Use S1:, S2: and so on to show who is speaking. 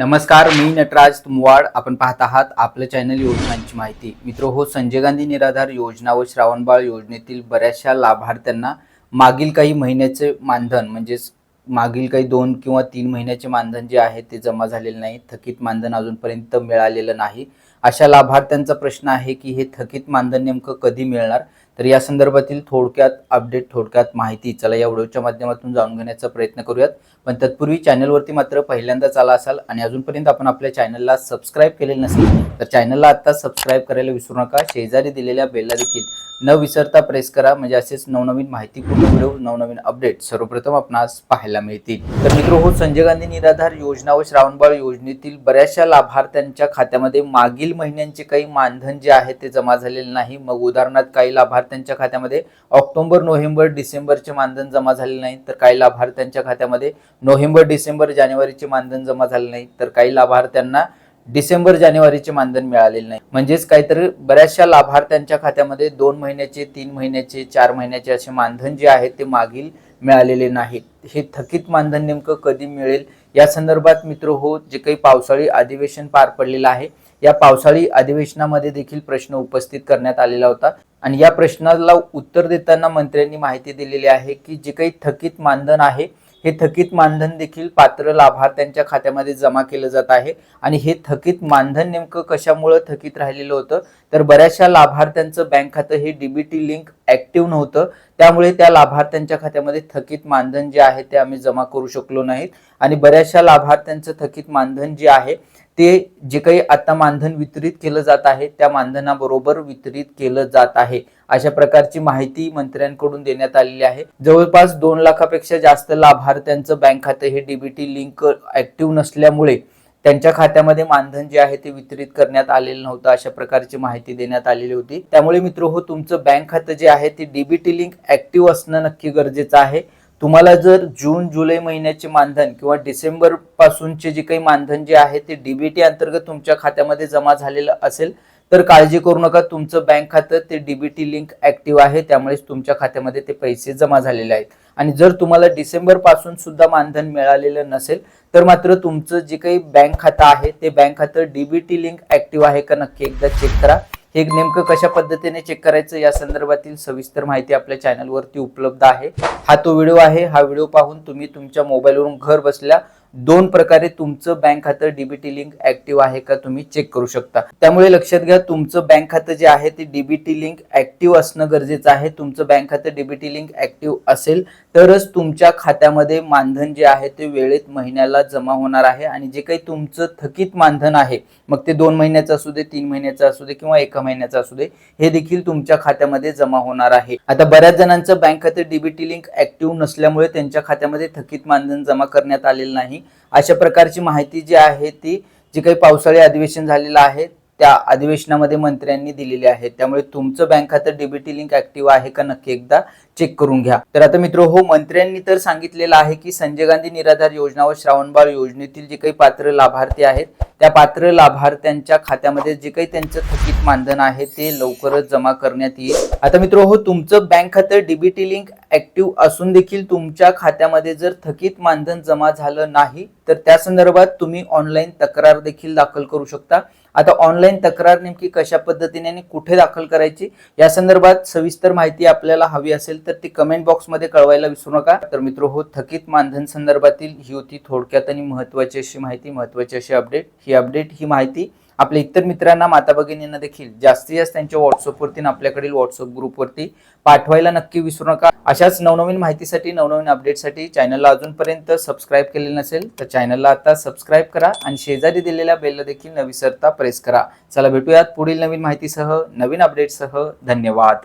S1: नमस्कार मी नटराज तुमवाड. आपण पाहत आहात आपलं चॅनल योजनांची माहिती. मित्र हो संजय गांधी निराधार योजना व श्रावणबाळ योजनेतील बऱ्याचशा लाभार्थ्यांना मागील काही महिन्याचे मानधन म्हणजेच मागील काही दोन किंवा तीन महिन्याचे मानधन जे आहे ते जमा झालेले नाही. थकीत मानधन अजूनपर्यंत मिळालेलं नाही. अशा लाभार्थ्यांचा प्रश्न आहे की हे थकीत मानधन नेमकं कधी मिळणार? तर या संदर्भातील थोडक्यात अपडेट थोडक्यात माहिती चला या व्हिडिओच्या माध्यमातून जाणून घेण्याचा प्रयत्न करूयात. पण तत्पूर्वी चॅनलवरती मात्र पहिल्यांदाच आला असाल आणि अजूनपर्यंत आपण आपल्या चॅनलला सबस्क्राईब केलेलं नसेल तर चॅनलला आत्ता सबस्क्राईब करायला विसरू नका. शेजारी दिलेल्या बेलला देखील न विसरता प्रेस करा. म्हणजे असेच नवनवीन माहितीपूर्ण व्हिडिओ नवनवीन अपडेट सर्वप्रथम आपणास पाहायला मिळतील. तर मित्र हो संजय गांधी निराधार योजना व श्रावणबाळ योजनेतील बऱ्याचशा लाभार्थ्यांच्या खात्यामध्ये मागील महिन्यांचे काही मानधन जे आहे ते जमा झालेले नाही. मग उदाहरणार्थ काही लाभार्थी लाभार्थ्यांच्या खात्यामध्ये ऑक्टोबर नोव्हेंबर डिसेंबरचे मानधन जमा झाले नाही तर काही लाभार्थ्यांच्या खात्यामध्ये नोव्हेंबर डिसेंबर जानेवारीचे मानधन जमा झाले नाही तर काही लाभार्थ्यांना डिसेंबर जानेवारीचे मानधन मिळालेले नाही. म्हणजेच काहीतरी बऱ्याचशा लाभार्थ्यांच्या खात्यामध्ये दोन महिन्याचे तीन महिन्याचे चार महिन्याचे असे मानधन जे आहे ते मागील मिळालेले नाहीत. हे थकीत मानधन नेमकं कधी मिळेल? या संदर्भात मित्र हो जे काही पावसाळी अधिवेशन पार पडलेलं आहे या पावसाळी अधिवेशनामध्ये देखील प्रश्न उपस्थित करण्यात आलेला होता. आणि या प्रश्नाला उत्तर देताना मंत्र्यांनी माहिती दिलेली आहे की जे काही थकीत मानधन आहे हे थकीत मानधन देखील पात्र लाभार्थ्यांच्या खात्यामध्ये जमा केलं जात आहे. आणि हे थकीत मानधन नेमकं कशामुळं थकीत राहिलेलं होतं? तर बऱ्याचशा लाभार्थ्यांचं बँक खातं हे डीबीटी लिंक ऍक्टिव्ह नव्हतं. त्यामुळे त्या लाभार्थ्यांच्या खात्यामध्ये थकीत मानधन जे आहे ते आम्ही जमा करू शकलो नाहीत. आणि बऱ्याचशा लाभार्थ्यांचं थकीत मानधन जे आहे ते जे काही आता मानधन वितरित केलं जात आहे त्या मानधनाबरोबर वितरित केलं जात आहे. अशा प्रकारची माहिती मंत्र्यांकडून देण्यात आलेली आहे. जवळपास दोन लाखापेक्षा जास्त लाभार्थ्यांचं बँक खातं हे डीबीटी लिंक ऍक्टिव्ह नसल्यामुळे त्यांच्या खात्यामध्ये मानधन जे आहे ते वितरित करण्यात आलेलं नव्हतं अशा प्रकारची माहिती देण्यात आलेली होती. त्यामुळे मित्र हो तुमचं बँक खातं जे आहे ते डीबीटी लिंक ऍक्टिव्ह असणं नक्की गरजेचं आहे. तुम्हाला जर जून जुलै महिन्याचे मानधन किंवा डिसेंबर पासूनचे जे काही मानधन जे आहे ते डीबीटी अंतर्गत तुमच्या खात्यामध्ये जमा झालेलं असेल तर काळजी करू नका. तुमचं बँक खातं ते डीबीटी लिंक ऍक्टिव्ह आहे त्यामुळेच तुमच्या खात्यामध्ये ते पैसे जमा झालेले आहेत. आणि जर तुम्हाला डिसेंबरपासून सुद्धा मानधन मिळालेलं नसेल तर मात्र तुमचं जे काही बँक खातं आहे ते बँक खातं डीबीटी लिंक ऍक्टिव्ह आहे का नक्की एकदा चेक करा. हे नेमकं कशा पद्धतीने चेक करायचं या संदर्भातील सविस्तर माहिती आपल्या चॅनलवरती उपलब्ध आहे. हा तो व्हिडिओ आहे. हा व्हिडिओ पाहून तुम्ही तुमच्या मोबाईलवरून घर बसल्या दोन प्रकारे तुमचं बँक खातं डीबीटी लिंक ऍक्टिव्ह आहे का तुम्ही चेक करू शकता. त्यामुळे लक्षात घ्या तुमचं बँक खातं जे आहे ते डीबीटी लिंक ऍक्टिव्ह असणं गरजेचं आहे. तुमचं बँक खातं डीबीटी लिंक ऍक्टिव्ह असेल तरच तुमच्या खात्यामध्ये मानधन जे आहे ते वेळेत महिन्याला जमा होणार आहे आणि जे काही तुमचं थकीत मानधन आहे मग ते दोन महिन्याचं असू दे तीन महिन्याचं असू दे किंवा एका महिन्याचं असू दे हे देखील तुमच्या खात्यामध्ये जमा होणार आहे. आता बऱ्याच जणांचं बँक खातं डीबीटी लिंक ऍक्टिव्ह नसल्यामुळे त्यांच्या खात्यामध्ये थकीत मानधन जमा करण्यात आलेलं नाही. अशा प्रकारची माहिती जी आहे ती जी काही पावसाळी अधिवेशन झालेलं आहे त्या अधिवेशनामध्ये मंत्र्यांनी दिलेली आहे. त्यामुळे तुमचं बँक खातं डीबीटी लिंक ऍक्टिव्ह आहे का नक्की एकदा चेक करून घ्या. तर आता मित्र हो मंत्र्यांनी तर सांगितलेलं आहे की संजय गांधी निराधार योजना व श्रावणबाळ योजनेतील जे काही पात्र लाभार्थी आहेत त्या पात्र लाभार्थ्यांच्या खात्यामध्ये जे काही त्यांचं थकीत मानधन आहे ते लवकरच जमा करण्यात येईल. आता मित्र हो तुमचं बँक खातं डीबीटी लिंक ऍक्टिव्ह असून देखील तुमच्या खात्यामध्ये जर थकीत मानधन जमा झालं नाही तर त्या संदर्भात तुम्ही ऑनलाईन तक्रार देखील दाखल करू शकता. आता ऑनलाईन तक्रार नेमकी कशा पद्धतीने आणि कुठे दाखल करायची या संदर्भात सविस्तर माहिती आपल्याला हवी असेल तर ती कमेंट बॉक्समध्ये कळवायला विसरू नका. तर मित्र हो थकीत मानधन संदर्भातील ही होती थोडक्यात आणि महत्वाची अशी माहिती महत्वाची अशी अपडेट ही अपडेट ही माहिती आपल्या इतर मित्रांना माता भगिनींना देखील जास्तीत जास्त त्यांच्या व्हॉट्सअपवरती आपल्याकडील व्हॉट्सअप ग्रुपवरती पाठवायला नक्की विसरू नका. अशाच नवनवीन माहितीसाठी नवनवीन अपडेटसाठी चॅनलला अजूनपर्यंत सबस्क्राईब केलेलं नसेल तर चॅनलला आता सबस्क्राईब करा आणि शेजारी दिलेल्या बेलला देखील न विसरता प्रेस करा. चला भेटूयात पुढील नवीन माहितीसह नवीन अपडेटसह धन्यवाद.